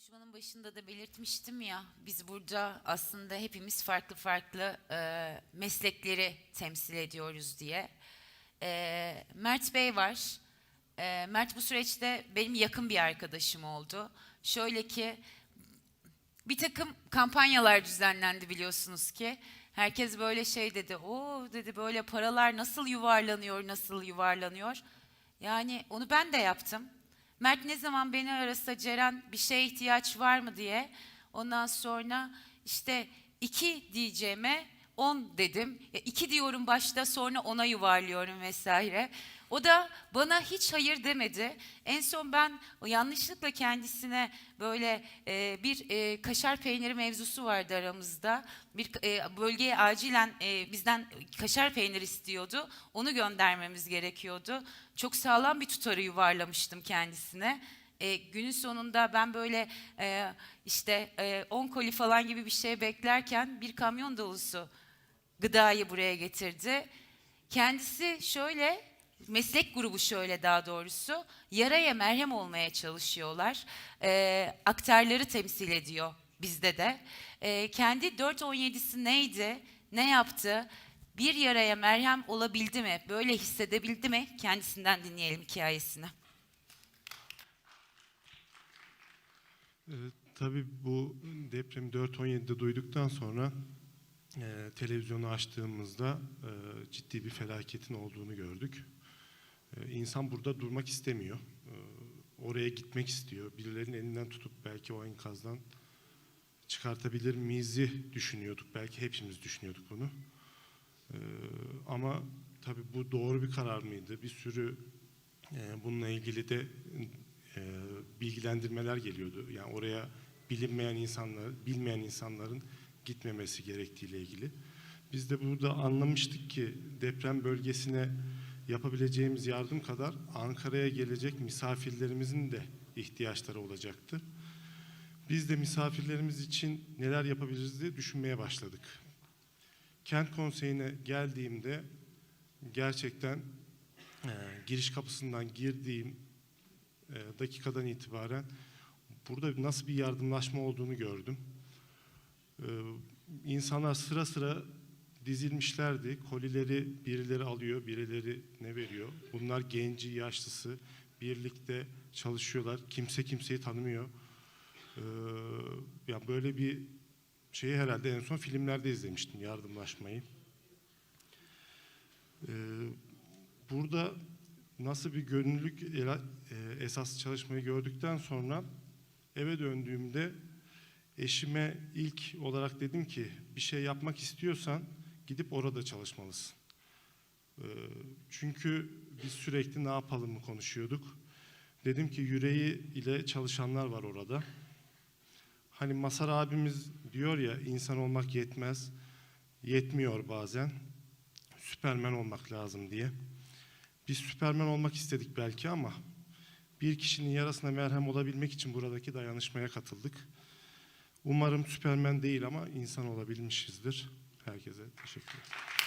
Konuşmanın başında da belirtmiştim ya, biz burada aslında hepimiz farklı farklı e, meslekleri temsil ediyoruz diye. E, Mert Bey var. E, Mert bu süreçte benim yakın bir arkadaşım oldu. Şöyle ki, bir takım kampanyalar düzenlendi biliyorsunuz ki. Herkes böyle şey dedi, o dedi böyle paralar nasıl yuvarlanıyor, nasıl yuvarlanıyor. Yani onu ben de yaptım. Mert ne zaman beni arasa Ceren bir şeye ihtiyaç var mı diye. Ondan sonra işte iki diyeceğime on dedim. Ya iki diyorum başta sonra ona yuvarlıyorum vesaire. O da bana hiç hayır demedi. En son ben yanlışlıkla kendisine böyle e, bir e, kaşar peyniri mevzusu vardı aramızda. Bir e, bölgeye acilen e, bizden kaşar peynir istiyordu. Onu göndermemiz gerekiyordu. Çok sağlam bir tutarı yuvarlamıştım kendisine. E, günün sonunda ben böyle e, işte 10 koli falan gibi bir şey beklerken bir kamyon dolusu gıdayı buraya getirdi. Kendisi şöyle, meslek grubu şöyle daha doğrusu, yaraya merhem olmaya çalışıyorlar. Ee, aktarları temsil ediyor bizde de. Ee, kendi 4.17'si neydi, ne yaptı, bir yaraya merhem olabildi mi, böyle hissedebildi mi? Kendisinden dinleyelim hikayesini. Ee, tabii bu depremi 4.17'de duyduktan sonra e, televizyonu açtığımızda e, ciddi bir felaketin olduğunu gördük. E, insan burada durmak istemiyor. E, oraya gitmek istiyor. Birilerinin elinden tutup belki o enkazdan çıkartabilir miyiz'i düşünüyorduk. Belki hepimiz düşünüyorduk bunu. E, ama tabii bu doğru bir karar mıydı? Bir sürü e, bununla ilgili de e, bilgilendirmeler geliyordu. Yani oraya bilinmeyen insanlar, bilmeyen insanların gitmemesi gerektiğiyle ilgili. Biz de burada anlamıştık ki deprem bölgesine yapabileceğimiz yardım kadar Ankara'ya gelecek misafirlerimizin de ihtiyaçları olacaktı. Biz de misafirlerimiz için neler yapabiliriz diye düşünmeye başladık. Kent konseyine geldiğimde gerçekten e, giriş kapısından girdiğim e, dakikadan itibaren burada nasıl bir yardımlaşma olduğunu gördüm. E, insanlar sıra sıra dizilmişlerdi. Kolileri birileri alıyor, birileri ne veriyor. Bunlar genci, yaşlısı birlikte çalışıyorlar. Kimse kimseyi tanımıyor. E, ya böyle bir şeyi herhalde en son filmlerde izlemiştim yardımlaşmayı. E, burada nasıl bir gönüllülük e, esas çalışmayı gördükten sonra eve döndüğümde eşime ilk olarak dedim ki bir şey yapmak istiyorsan gidip orada çalışmalısın. E, Çünkü biz sürekli ne yapalım mı konuşuyorduk. Dedim ki yüreği ile çalışanlar var orada. Hani Masar abimiz diyor ya insan olmak yetmez, yetmiyor bazen. Süpermen olmak lazım diye. Biz Süpermen olmak istedik belki ama bir kişinin yarasına merhem olabilmek için buradaki dayanışmaya katıldık. Umarım Süpermen değil ama insan olabilmişizdir. Herkese teşekkür ederim.